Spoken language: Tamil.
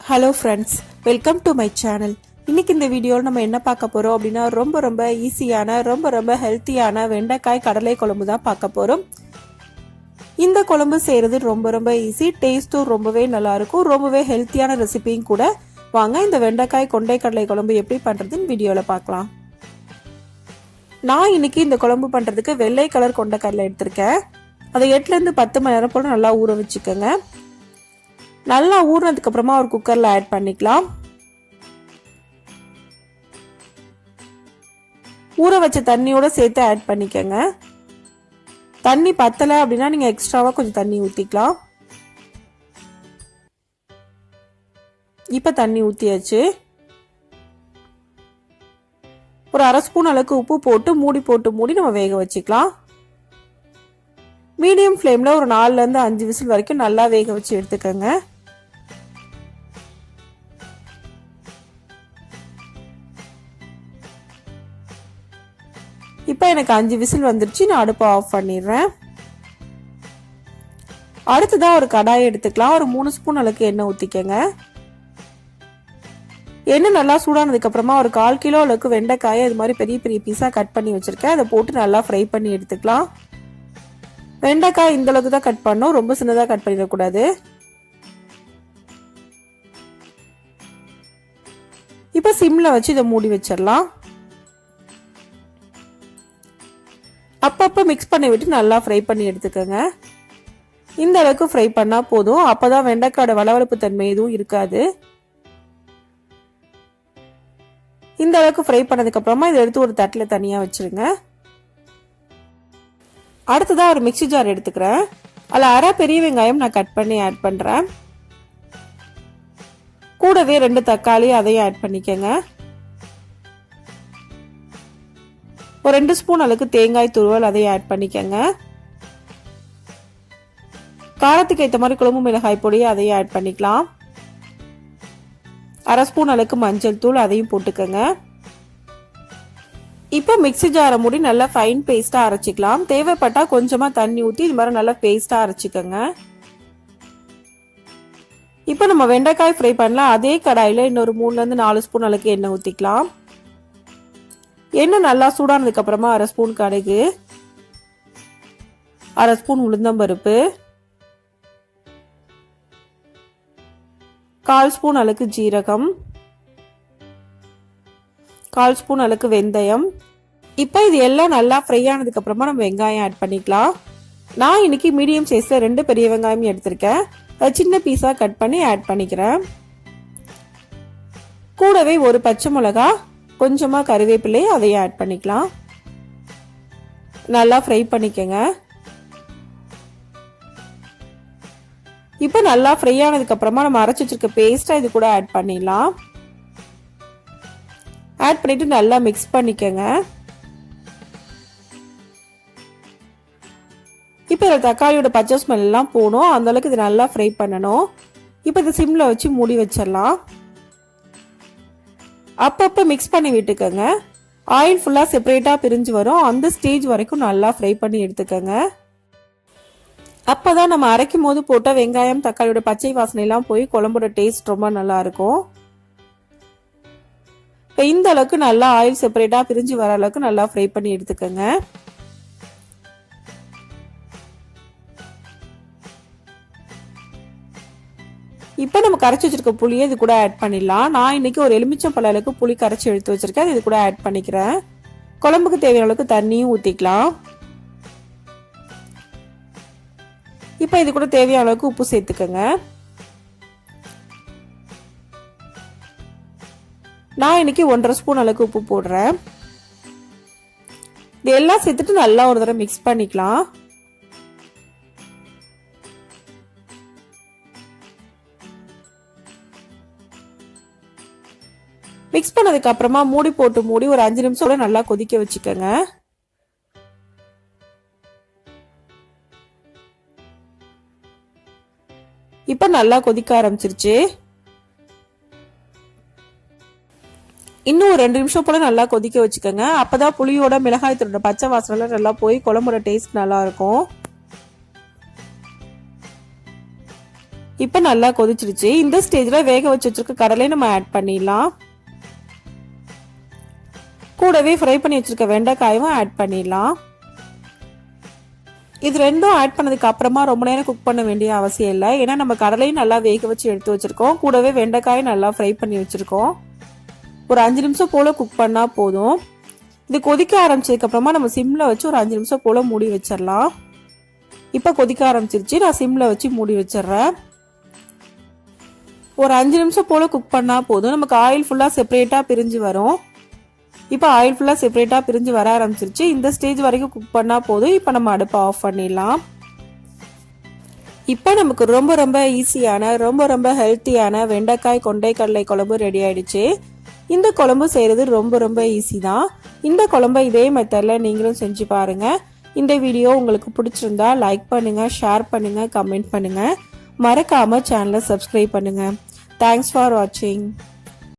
Hello friends welcome to my channel இன்னைக்கு இந்த வீடியோவில் நம்ம என்ன பார்க்க போகிறோம் அப்படின்னா ரொம்ப ரொம்ப ஈஸியான ரொம்ப ரொம்ப ஹெல்த்தியான வெண்டைக்காய் கடலை குழம்பு தான் பார்க்க போகிறோம் இந்த குழம்பு செய்கிறது ரொம்ப ரொம்ப ஈஸி டேஸ்ட்டும் ரொம்பவே நல்லாயிருக்கும். ரொம்பவே ஹெல்த்தியான ரெசிபியும் கூட. வாங்க இந்த வெண்டைக்காய் கொண்டை கடலை குழம்பு எப்படி பண்ணுறதுன்னு வீடியோவில் பார்க்கலாம். நான் இன்னைக்கு இந்த குழம்பு பண்ணுறதுக்கு வெள்ளை கலர் கொண்டை கடலை எடுத்திருக்கேன். அதை எட்டுலேருந்து பத்து மணி நேரம் போல் நல்லா ஊற வச்சுக்கோங்க. நல்லா ஊறினதுக்கு அப்புறமா ஒரு குக்கர்ல ஆட் பண்ணிக்கலாம். ஊற வச்ச தண்ணியோட சேர்த்து ஆட் பண்ணிக்கோங்க. தண்ணி பத்தலை அப்படின்னா நீங்க எக்ஸ்ட்ராவா கொஞ்சம் தண்ணி ஊத்திக்கலாம். இப்ப தண்ணி ஊத்தியாச்சு. ஒரு அரை ஸ்பூன் அளவுக்கு உப்பு போட்டு மூடி போட்டு மூடி நம்ம வேக வச்சுக்கலாம். மீடியம் ஃப்ளேமில் ஒரு நாலுலேருந்து அஞ்சு விசில் வரைக்கும் நல்லா வேக வச்சு எடுத்துக்கோங்க. எனக்கு அஞ்சு விசில் வந்துருச்சு நான் அடுப்பை ஆஃப் பண்ணிடுறேன். அடுத்ததாக ஒரு கடாயை எடுத்துக்கலாம். ஒரு மூணு ஸ்பூன் அளவுக்கு எண்ணெய் ஊற்றிக்கங்க எண்ணெய் நல்லா சூடானதுக்கப்புறமா ஒரு கால் கிலோ அளவுக்கு வெண்டைக்காயை இது மாதிரி பெரிய பெரிய பீஸாக கட் பண்ணி வச்சுருக்கேன். அதை போட்டு நல்லா ஃப்ரை பண்ணி எடுத்துக்கலாம். வெண்டைக்காய் இந்த அளவுக்கு தான் கட் பண்ணோம். ரொம்ப சின்னதாக கட் பண்ணிடக்கூடாது. இப்போ சிம்மில் வச்சு இதை மூடி வச்சிடலாம். அப்பப்போ மிக்ஸ் பண்ணி விட்டு நல்லா ஃப்ரை பண்ணி எடுத்துக்கோங்க. இந்த அளவுக்கு ஃப்ரை பண்ணால் போதும். அப்போ தான் வெண்டைக்காயோட வளவளப்பு தன்மை எதுவும் இருக்காது. இந்த அளவுக்கு ஃப்ரை பண்ணதுக்கப்புறமா இதை எடுத்து ஒரு தட்டில் தனியாக வச்சுருங்க. அடுத்ததாக ஒரு மிக்சி ஜார் எடுத்துக்கிறேன். அதில் அரை பெரிய வெங்காயம் நான் கட் பண்ணி ஆட் பண்ணுறேன் கூடவே ரெண்டு தக்காளி அதையும் ஆட் பண்ணிக்கோங்க. ஒரு ரெண்டு ஸ்பூன் அளவுக்கு தேங்காய் துருவல் அதையும் ஆட் பண்ணிக்கோங்க. காரத்துக்கு ஏற்ற மாதிரி குழம்பு மிளகாய் பொடி அதையும் ஆட் பண்ணிக்கலாம். அரை ஸ்பூன் அளவுக்கு மஞ்சள் தூள் அதையும் போட்டுக்கோங்க. இப்போ மிக்ஸி ஜாரை மூடி நல்லா ஃபைன் பேஸ்ட்டாக அரைச்சிக்கலாம். தேவைப்பட்டால் கொஞ்சமாக தண்ணி ஊற்றி இது மாதிரி நல்லா பேஸ்ட்டாக அரைச்சிக்கோங்க. இப்போ நம்ம வெண்டைக்காய் ஃப்ரை பண்ணலாம். அதே கடாயில் இன்னொரு மூணுலேருந்து நாலு ஸ்பூன் அளவுக்கு எண்ணெய் ஊற்றிக்கலாம் எண்ணெய் நல்லா சூடானதுக்கு அப்புறமா அரை ஸ்பூன் கடுகு அரை ஸ்பூன் உளுந்தம்பருப்பு கால் ஸ்பூன் அளவுக்கு ஜீரகம் கால் ஸ்பூன் அளவுக்கு வெந்தயம். இப்போ இது எல்லாம் நல்லா ஃப்ரை ஆனதுக்கு அப்புறமா நம்ம வெங்காயம் ஆட் பண்ணிக்கலாம். நான் இன்னைக்கு மீடியம் சைஸில் ரெண்டு பெரிய வெங்காயம் எடுத்திருக்கேன். அதை சின்ன பீஸாக கட் பண்ணி ஆட் பண்ணிக்கிறேன். கூடவே ஒரு பச்சை மிளகா கொஞ்சமாக கருவேப்பிலை அதையும் ஆட் பண்ணிக்கலாம். நல்லா ஃப்ரை பண்ணிக்கோங்க. இப்போ நல்லா ஃப்ரை ஆனதுக்கப்புறமா நம்ம அரைச்சி வச்சிருக்க பேஸ்ட்டாக இது கூட ஆட் பண்ணிடலாம். ஆட் பண்ணிவிட்டு நல்லா மிக்ஸ் பண்ணிக்கோங்க. இப்போ இதில் தக்காளியோட பச்சை ஸ்மெல்லாம் போகணும். அந்தளவுக்கு இது நல்லா ஃப்ரை பண்ணணும். இப்போ இதை சிம்மில் வச்சு மூடி வச்சிடலாம். அப்பப்போ மிக்ஸ் பண்ணி விட்டுக்கோங்க. ஆயில் ஃபுல்லாக செப்பரேட்டாக பிரிஞ்சு வரும். அந்த ஸ்டேஜ் வரைக்கும் நல்லா ஃப்ரை பண்ணி எடுத்துக்கோங்க. அப்போ தான் நம்ம அரைக்கும் போது போட்ட வெங்காயம் தக்காளியோட பச்சை வாசனைலாம் போய் குழம்போட டேஸ்ட் ரொம்ப நல்லாயிருக்கும் இப்போ இந்த அளவுக்கு நல்லா ஆயில் செப்பரேட்டாக பிரிஞ்சு வர அளவுக்கு நல்லா ஃப்ரை பண்ணி எடுத்துக்கோங்க. இப்போ நம்ம கரைச்சி வச்சிருக்க புளியை இது கூட ஆட் பண்ணிடலாம். நான் இன்னைக்கு ஒரு எலுமிச்சம் பழ அளவுக்கு புளி கரைச்சி எடுத்து வச்சிருக்கேன். அது இது கூட ஆட் பண்ணிக்கிறேன். குழம்புக்கு தேவையான அளவுக்கு தண்ணியும் ஊற்றிக்கலாம் இப்போ இது கூட தேவையான அளவுக்கு உப்பு சேர்த்துக்கோங்க. நான் இன்னைக்கு ஒன்றரை ஸ்பூன் அளவுக்கு உப்பு போடுறேன். இது எல்லாம் சேர்த்துட்டு நல்லா ஒரு தடவை மிக்ஸ் பண்ணிக்கலாம். மிக்ஸ் பண்ணதுக்கு அப்புறமா மூடி போட்டு மூடி ஒரு அஞ்சு நிமிஷம் கூட நல்லா கொதிக்க வச்சுக்கோங்க. இப்போ நல்லா கொதிக்க ஆரம்பிச்சிருச்சு. இன்னும் ஒரு ரெண்டு நிமிஷம் போல நல்லா கொதிக்க வச்சுக்கோங்க. அப்பதான் புளியோட மிளகாயத்தோட பச்சை வாசனை நல்லா போய் குழம்போட டேஸ்ட் நல்லா இருக்கும். இப்போ நல்லா கொதிச்சிருச்சு. இந்த ஸ்டேஜ்ல வேக வச்சு வச்சிருக்க கடலையும் நம்ம ஆட் பண்ணிடலாம். கூடவே ஃப்ரை பண்ணி வச்சுருக்க வெண்டைக்காயும் ஆட் பண்ணிடலாம். இது ரெண்டும் ஆட் பண்ணதுக்கு அப்புறமா ரொம்ப நேரம் குக் பண்ண வேண்டிய அவசியம் இல்லை. ஏன்னா நம்ம கடலையும் நல்லா வேக வச்சு எடுத்து வச்சுருக்கோம். கூடவே வெண்டைக்காயும் நல்லா ஃப்ரை பண்ணி வச்சுருக்கோம். ஒரு அஞ்சு நிமிஷம் போல் குக் பண்ணால் போதும். இது கொதிக்க ஆரம்பிச்சதுக்கப்புறமா நம்ம சிம்மில் வச்சு ஒரு அஞ்சு நிமிஷம் போல் மூடி வச்சிடலாம். இப்போ கொதிக்க ஆரம்பிச்சிருச்சு. நான் சிம்மில் வச்சு மூடி வச்சிடுறேன். ஒரு அஞ்சு நிமிஷம் போல் குக் பண்ணால் போதும். நமக்கு ஆயில் ஃபுல்லாக செப்பரேட்டாக பிரிஞ்சு வரும். இப்போ ஆயில் ஃபுல்லாக செப்பரேட்டாக பிரிஞ்சு வர ஆரம்பிச்சிருச்சு. இந்த ஸ்டேஜ் வரைக்கும் குக் பண்ணால் போதும். இப்போ நம்ம அடுப்பை ஆஃப் பண்ணிடலாம். இப்போ நமக்கு ரொம்ப ரொம்ப ஈஸியான ரொம்ப ரொம்ப ஹெல்த்தியான வெண்டைக்காய் கொண்டைக்கடலை குழம்பு ரெடி ஆயிடுச்சு. இந்த குழம்பு செய்கிறது ரொம்ப ரொம்ப ஈஸி தான். இந்த குழம்பை இதே மெத்தடில் நீங்களும் செஞ்சு பாருங்கள் இந்த வீடியோ உங்களுக்கு பிடிச்சிருந்தா லைக் பண்ணுங்கள் ஷேர் பண்ணுங்கள் கமெண்ட் பண்ணுங்கள் மறக்காமல் சேனலை சப்ஸ்கிரைப் பண்ணுங்கள் தேங்க்ஸ் ஃபார் வாட்சிங்